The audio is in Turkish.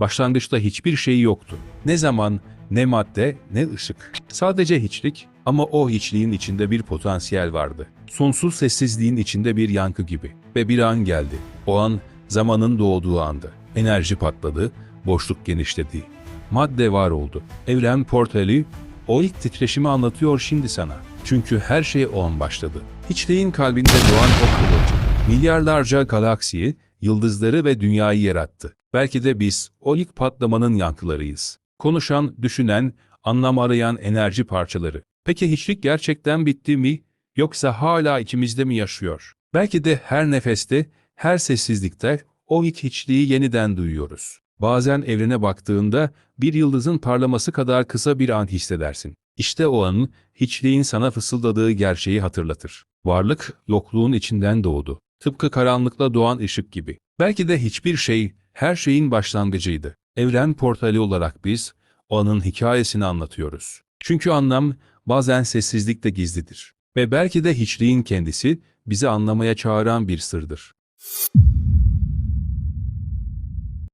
Başlangıçta hiçbir şey yoktu. Ne zaman, ne madde, ne ışık. Sadece hiçlik ama o hiçliğin içinde bir potansiyel vardı. Sonsuz sessizliğin içinde bir yankı gibi. Ve bir an geldi. O an zamanın doğduğu andı. Enerji patladı, boşluk genişledi. Madde var oldu. Evren portali o ilk titreşimi anlatıyor şimdi sana. Çünkü her şey o an başladı. Hiçliğin kalbinde doğan o kıvılcım. Milyarlarca galaksiyi, yıldızları ve dünyayı yarattı. Belki de biz o ilk patlamanın yankılarıyız. Konuşan, düşünen, anlam arayan enerji parçaları. Peki hiçlik gerçekten bitti mi? Yoksa hala içimizde mi yaşıyor? Belki de her nefeste, her sessizlikte o ilk hiçliği yeniden duyuyoruz. Bazen evrene baktığında bir yıldızın parlaması kadar kısa bir an hissedersin. İşte o an hiçliğin sana fısıldadığı gerçeği hatırlatır. Varlık yokluğun içinden doğdu. Tıpkı karanlıkla doğan ışık gibi. Belki de hiçbir şey her şeyin başlangıcıydı. Evren portali olarak biz o anın hikayesini anlatıyoruz. Çünkü anlam bazen sessizlikte gizlidir. Ve belki de hiçliğin kendisi bizi anlamaya çağıran bir sırdır.